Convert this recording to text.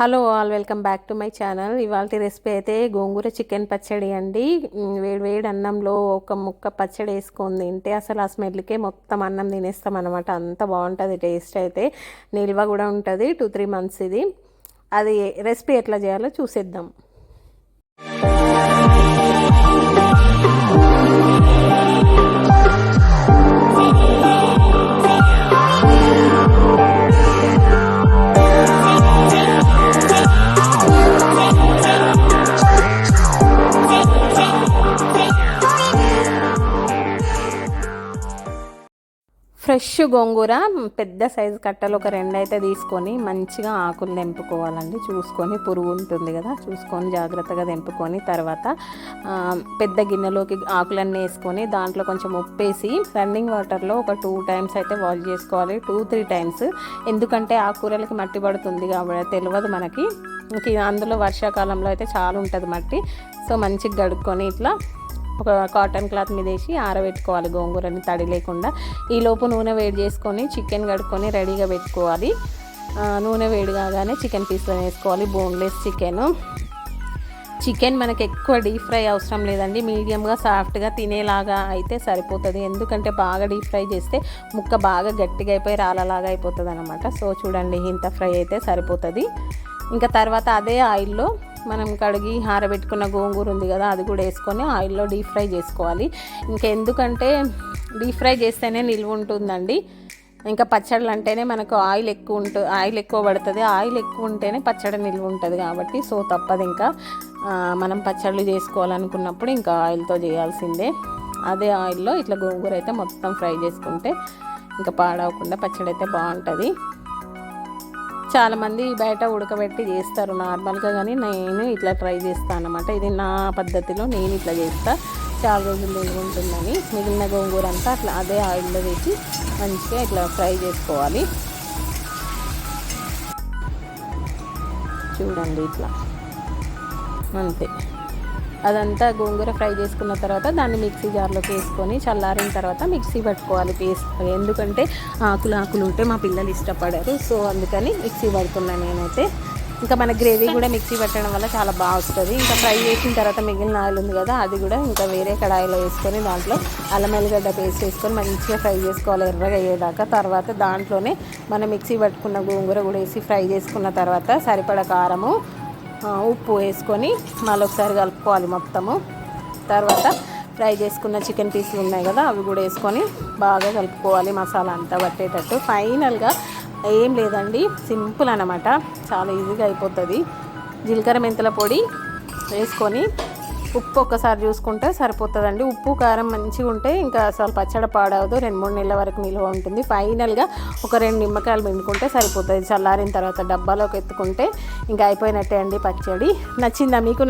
Hello all welcome back to my channel. ఇవాళ recipe అయితే gongura chicken పచ్చడి అండి. వేడి వేడి అన్నంలో ఒక ముక్క పచ్చడి వేసుకొని తింటే అసలు ఆ స్మెల్కే మొత్తం అన్నం తినేస్తాం అనమాట అంత బాగుంటుంది టేస్ట్ అయితే. నిల్వ కూడా ఉంటుంది టూ త్రీ మంత్స్ ఇది. అది రెసిపీ ఎట్లా చేయాలో చూసేద్దాం. ఫ్రెష్ గోంగూర పెద్ద సైజు కట్టలు ఒక రెండు అయితే తీసుకొని మంచిగా ఆకులు తెంపుకోవాలండి. చూసుకొని పురుగు ఉంటుంది కదా చూసుకొని జాగ్రత్తగా తెంపుకొని తర్వాత పెద్ద గిన్నెలోకి ఆకులన్నీ వేసుకొని దాంట్లో కొంచెం ఉప్పేసి రన్నింగ్ వాటర్లో ఒక టూ టైమ్స్ అయితే వాష్ చేసుకోవాలి. టూ త్రీ టైమ్స్ ఎందుకంటే ఆ కూరలకి మట్టి పడుతుంది కాబట్టి తెలియదు మనకి. అందులో వర్షాకాలంలో అయితే చాలా ఉంటుంది మట్టి. సో మంచిగా గడుక్కొని ఇట్లా ఒక కాటన్ క్లాత్ మీద వేసి ఆరబెట్టుకోవాలి గోంగూరని తడి లేకుండా. ఈ లోపు నూనె వేడి చేసుకొని చికెన్ కడుక్కొని రెడీగా పెట్టుకోవాలి. నూనె వేడి కాగానే చికెన్ పీసులు వేసుకోవాలి బోన్లెస్ చికెన్. చికెన్ మనకి ఎక్కువ డీప్ ఫ్రై అవసరం లేదండి. మీడియంగా సాఫ్ట్గా తినేలాగా అయితే సరిపోతుంది. ఎందుకంటే బాగా డీప్ ఫ్రై చేస్తే ముక్క బాగా గట్టిగా అయిపోయి రాలలాగా అయిపోతుంది అనమాట సో చూడండి ఇంత ఫ్రై అయితే సరిపోతుంది. ఇంకా తర్వాత అదే ఆయిల్లో మనం కడిగి ఆరబెట్టుకున్న గోంగూర ఉంది కదా అది కూడా వేసుకొని ఆయిల్లో డీప్ ఫ్రై చేసుకోవాలి. ఇంకా ఎందుకంటే డీప్ ఫ్రై చేస్తేనే నిల్వ ఉంటుందండి. ఇంకా పచ్చళ్ళు అంటేనే మనకు ఆయిల్ ఎక్కువ ఉంటుంది ఆయిల్ ఎక్కువ పడుతుంది. ఆయిల్ ఎక్కువ ఉంటేనే పచ్చడి నిల్వ ఉంటుంది కాబట్టి సో తప్పదు ఇంకా. మనం పచ్చళ్ళు చేసుకోవాలనుకున్నప్పుడు ఇంకా ఆయిల్తో చేయాల్సిందే. అదే ఆయిల్లో ఇట్లా గోంగూర అయితే మొత్తం ఫ్రై చేసుకుంటే ఇంకా పాడవకుండా పచ్చడి అయితే బాగుంటుంది. చాలామంది బయట ఉడకబెట్టి చేస్తారు నార్మల్గా కానీ నేను ఇట్లా ట్రై చేస్తాను అనమాట ఇది నా పద్ధతిలో నేను ఇట్లా చేస్తా. చాలా రోజులు నిలుగుంటుందని ఉంటుందని మిగిలిన గోంగూర అంతా అట్లా అదే ఆయిల్లో వేసి మంచిగా ఇట్లా ఫ్రై చేసుకోవాలి. చూడండి ఇట్లా. అంతే. అదంతా గోంగూర ఫ్రై చేసుకున్న తర్వాత దాన్ని మిక్సీ జార్లోకి వేసుకొని చల్లారిన తర్వాత మిక్సీ పట్టుకోవాలి పేస్ట్ ఎందుకంటే ఆకులు ఆకులు ఉంటే మా పిల్లలు ఇష్టపడరు. సో అందుకని మిక్సీ పడుతున్నాను నేనైతే. ఇంకా మన గ్రేవీ కూడా మిక్సీ పట్టడం వల్ల చాలా బాగా వస్తుంది. ఇంకా ఫ్రై చేసిన తర్వాత మిగిలిన ఆయిల్ ఉంది కదా అది కూడా ఇంకా వేరే కడాయిలో వేసుకొని దాంట్లో అల్లం ఎల్లిగడ్డ పేస్ట్ వేసుకొని మంచిగా ఫ్రై చేసుకోవాలి. ఎర్రగా అయ్యేదాకా. తర్వాత దాంట్లోనే మనం మిక్సీ పట్టుకున్న గోంగూర కూడా వేసి ఫ్రై చేసుకున్న తర్వాత సరిపడ కారము ఉప్పు వేసుకొని మళ్ళీ ఒకసారి కలుపుకోవాలి మొత్తము. తర్వాత ఫ్రై చేసుకున్న చికెన్ పీసులు ఉన్నాయి కదా అవి కూడా వేసుకొని బాగా కలుపుకోవాలి మసాలా అంతా పట్టేటట్టు. ఫైనల్గా ఏం లేదండి సింపుల్ అనమాట చాలా ఈజీగా అయిపోతుంది. జీలకర్ర మెంతుల పొడి వేసుకొని ఉప్పు ఒక్కసారి చూసుకుంటే సరిపోతుందండి. ఉప్పు కారం మంచిగా ఉంటే ఇంకా అసలు పచ్చడి పాడవదు. రెండు మూడు నెలల వరకు నిల్వ ఉంటుంది. ఫైనల్గా ఒక రెండు నిమ్మకాయలు పిండుకుంటే సరిపోతుంది. చల్లారిన తర్వాత డబ్బాలోకి ఎత్తుకుంటే ఇంకా అయిపోయినట్టే అండి పచ్చడి. నచ్చిందా? మీకు